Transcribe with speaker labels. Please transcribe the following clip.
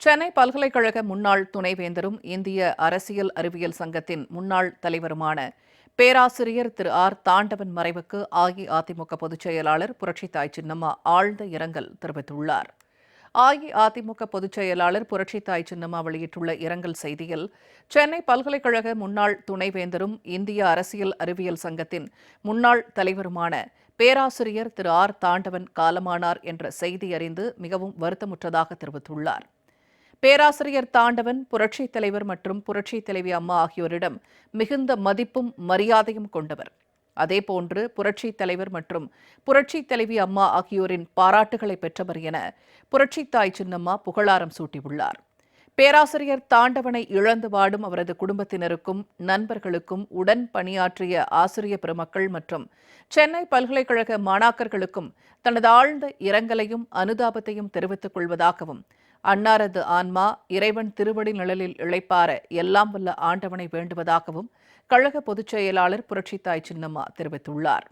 Speaker 1: சென்னை பல்கலைக்கழக முன்னாள் துணைவேந்தரும் இந்திய அரசியல் அறிவியல் சங்கத்தின் முன்னாள் தலைவருமான பேராசிரியர் திரு ஆர். தாண்டவன் மறைவுக்கு அஇஅதிமுக பொதுச் செயலாளர் புரட்சித்தாய் சின்னம்மா ஆழ்ந்த இரங்கல் தெரிவித்துள்ளார். அஇஅதிமுக பொதுச் செயலாளர் புரட்சித்தாய் சின்னம்மா வெளியிட்டுள்ள இரங்கல் செய்தியில் சென்னை பல்கலைக்கழக முன்னாள் துணைவேந்தரும் இந்திய அரசியல் அறிவியல் சங்கத்தின் முன்னாள் தலைவருமான பேராசிரியர் திரு ஆர். தாண்டவன் காலமானார் என்ற செய்தி அறிந்து மிகவும் வருத்தமுற்றதாக தெரிவித்துள்ளார். பேராசிரியர் தாண்டவன் புரட்சித் தலைவர் மற்றும் புரட்சித் தலைவி அம்மா ஆகியோரிடம் மிகுந்த மதிப்பும் மரியாதையும் கொண்டவர். அதேபோன்று புரட்சித் தலைவர் மற்றும் புரட்சித் தலைவி அம்மா ஆகியோரின் பாராட்டுகளை பெற்றவர் என புரட்சித்தாய் சின்னம்மா புகழாரம் சூட்டியுள்ளார். பேராசிரியர் தாண்டவனை இழந்து வாடும் அவரது குடும்பத்தினருக்கும் நண்பர்களுக்கும் உடன் பணியாற்றிய ஆசிரிய பெருமக்கள் மற்றும் சென்னை பல்கலைக்கழக மாணாக்கர்களுக்கும் தனது ஆழ்ந்த இரங்கலையும் அனுதாபத்தையும் தெரிவித்துக் கொள்வதாகவும் அன்னாரது ஆன்மா இறைவன் திருவடி நிழலில் இளைப்பார எல்லாம் வல்ல ஆண்டவனை வேண்டுவதாகவும் கழக பொதுச் செயலாளர் புரட்சித்தாய் சின்னம்மா தெரிவித்துள்ளார்.